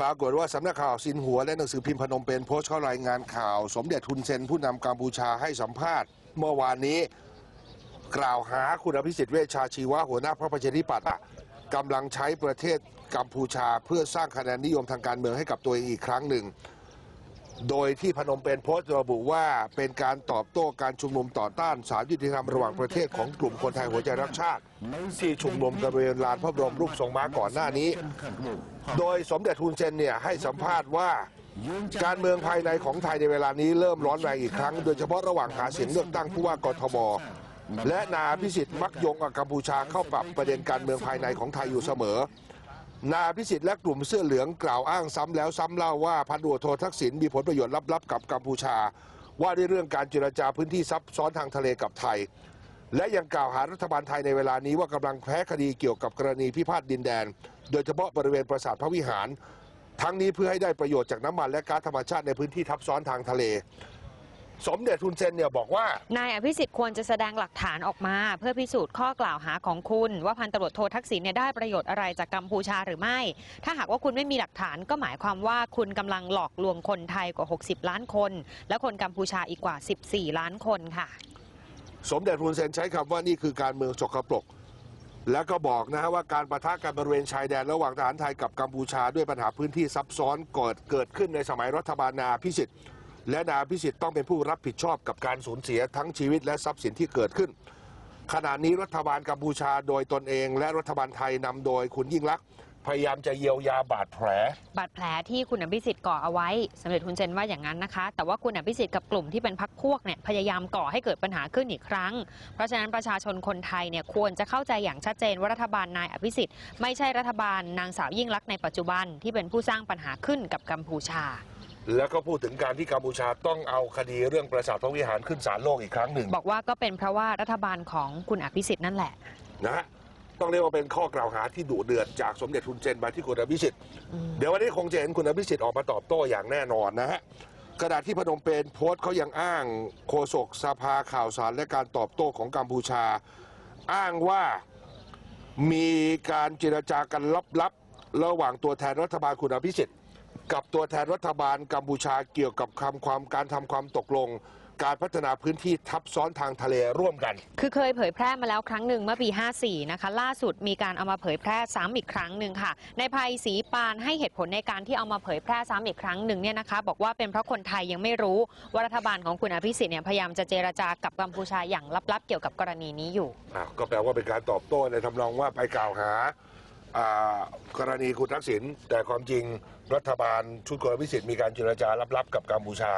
ปรากฏว่าสำนักข่าวซินหัวและหนังสือพิมพ์พนมเปญโพสต์เข้ารายงานข่าว สมเด็จทุนเซนผู้นำกัมพูชาให้สัมภาษณ์ เมื่อวานนี้กล่าวหาคุณอภิสิทธิ์เวชชาชีวะหัวหน้าพรรคประชาธิปัตย์กำลังใช้ประเทศกัมพูชา เพื่อสร้างคะแนนนิยมทางการเมืองให้กับตัวเองอีกครั้งหนึ่ง โดยที่พนมเปญโพสต์ระบุว่าเป็นการตอบโต้การชุมนุมต่อต้านสารยุติธรรมระหว่างประเทศของกลุ่มคนไทยหัวใจรักชาติ ที่ชุมนุมกันบริเวณลานพระบรมรูปทรงม้าก่อนหน้านี้ โดยสมเด็จทุนเซนเนี่ยให้สัมภาษณ์ว่า การเมืองภายในของไทยในเวลานี้เริ่มร้อนแรงอีกครั้ง โดยเฉพาะระหว่างหาเสียงเลือกตั้งผู้ว่ากทมและนาพิสิทธิ์มักยงกับกัมพูชาเข้าปรับประเด็นการเมืองภายในของไทยอยู่เสมอ นาพิสิทธิ์และกลุ่มเสื้อเหลืองกล่าวอ้างซ้ำแล้วซ้ำเล่าว่าพันตำรวจโททักษิณมีผลประโยชน์ลับๆกับกัมพูชา ว่าด้วยเรื่องการเจรจาพื้นที่ซับซ้อนทางทะเลกับไทย และยังกล่าวหารัฐบาลไทยในเวลานี้ว่ากำลังแพ้คดีเกี่ยวกับกรณีพิพาทดินแดน โดยเฉพาะบริเวณปราสาทพระวิหาร ทั้งนี้เพื่อให้ได้ประโยชน์จากน้ำมันและก๊าซธรรมชาติในพื้นที่ทับซ้อนทางทะเล สมเด็จทุนเซนเนี่ยบอกว่า นายอภิสิทธิ์ควรจะแสดงหลักฐานออกมา เพื่อพิสูจน์ข้อกล่าวหาของคุณ ว่าพันตำรวจโททักษิณเนี่ยได้ประโยชน์อะไรจากกัมพูชาหรือไม่ ถ้าหากว่าคุณไม่มีหลักฐานก็หมายความว่าคุณกำลังหลอกลวงคนไทยกว่า 60 ล้านคน และคนกัมพูชาอีกกว่า 14 ล้านคนค่ะ สมเด็จฮุนเซนใช้คำว่านี่คือการเมืองสกปรกแล้วก็บอกนะฮะว่าการประทะกันบริเวณชายแดนระหว่างทหารไทยกับกัมพูชาด้วยปัญหาพื้นที่ซับซ้อนเกิดเกิดขึ้นในสมัยรัฐบาลนาพิสิทธิ์ และนายพิสิทธิ์ต้องเป็นผู้รับผิดชอบกับการสูญเสียทั้งชีวิตและทรัพย์สินที่เกิดขึ้น ขณะนี้รัฐบาลกัมพูชาโดยตนเอง และรัฐบาลไทยนำโดยคุณยิ่งลักษณ์พยายามจะเยียวยาบาดแผล บาดแผลที่คุณอภิสิทธิ์ก่อเอาไว้สมเด็จทุนเซนว่าอย่างนั้นนะคะ แต่ว่าคุณอภิสิทธิ์กับกลุ่มที่เป็นพักพวกเนี่ยพยายามก่อให้เกิดปัญหาขึ้นอีกครั้ง เพราะฉะนั้นประชาชนคนไทยเนี่ยควรจะเข้าใจอย่างชัดเจนว่ารัฐบาลนายอภิสิทธิ์ไม่ใช่รัฐบาลนางสาวยิ่งลักษณ์ในปัจจุบันที่เป็นผู้สร้างปัญหาขึ้นกับกัมพูชา แล้วก็พูดถึงการที่กัมพูชาต้องเอาคดีเรื่องปราสาทพระวิหารขึ้นศาลโลกอีกครั้งหนึ่งบอกว่าก็เป็นเพราะว่ารัฐบาลของคุณอภิสิทธิ์นั่นแหละนะฮะต้องเรียกว่าเป็นข้อกล่าวหาที่ดุเดือดจากสมเด็จทุนเจนมาที่คุณอภิสิทธิ์อืมเดี๋ยววันนี้คงจะเห็นคุณอภิสิทธิ์ออกมาตอบโต้อย่างแน่นอนนะฮะกระดาษที่พนมเปญโพสต์เขายังอ้างโฆษกสภาข่าวสารและการตอบโต้ของกัมพูชา อ้างว่ามีการเจรจากันลับๆระหว่างตัวแทนรัฐบาลคุณอภิสิทธิ์ กับตัวแทนรัฐบาลกัมพูชาเกี่ยวกับคำความการทำความตกลง การพัฒนาพื้นที่ทับซ้อนทางทะเลร่วมกัน คือเคยเผยแพร่มาแล้วครั้งหนึ่งเมื่อปี 54 นะคะ ล่าสุดมีการเอามาเผยแพร่ซ้ำอีกครั้งหนึ่งค่ะ ในภัยศรีปานให้เหตุผลในการที่เอามาเผยแพร่ซ้ำอีกครั้งหนึ่งเนี่ยนะคะ บอกว่าเป็นเพราะคนไทยยังไม่รู้ว่ารัฐบาลของคุณอภิสิทธิ์เนี่ยพยายามจะเจรจากับกัมพูชาอย่างลับๆ เกี่ยวกับกรณีนี้อยู่ อ้าวก็แปลว่าเป็นการตอบโต้ในทำนองว่าไปกล่าวหา อ่ากรณีคุณทักษิณแต่ความจริงรัฐบาลชุดกรพิสิทธิ์มีการเจรจาลับๆกับกัมพูชา